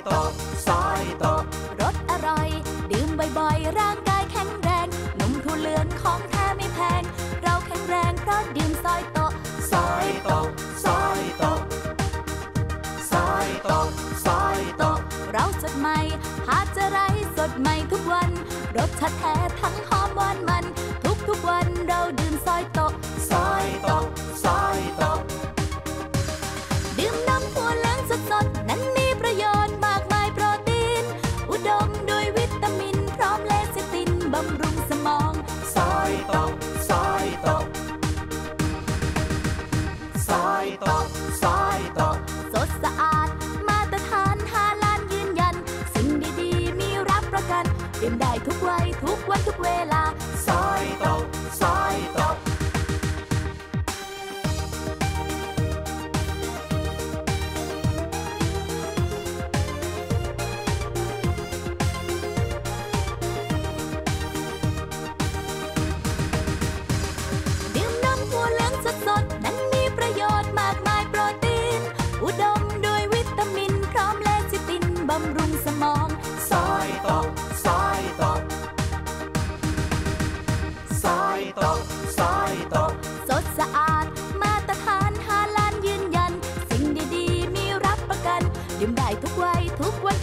อยตกซอยตกรสอร่อย ดื่มบ่อยๆ ร่างกายแข็งแรงนมถั่วเหลืองของแท้ไม่แพง เราแข็งแรงเพราะดื่มซอยโตะซอยตกซอยตกซอยตกซอยตกเราสดใหม่หาจะไรสดใหม่ทุกวัน รสชาติแท้ทั้งหอมหวาน ตกซอยตกสดสะอาด มาตรฐานฮาลานยืนยัน สิ่งดีๆ มีรับประกันดื่มได้ทุกวัยทุก กซอยตก สดสะอาดมาตรฐานฮาลานยืนยัน สิ่งดีๆ มีรับประกัน ดื่มได้ทุกวัยทุกวัน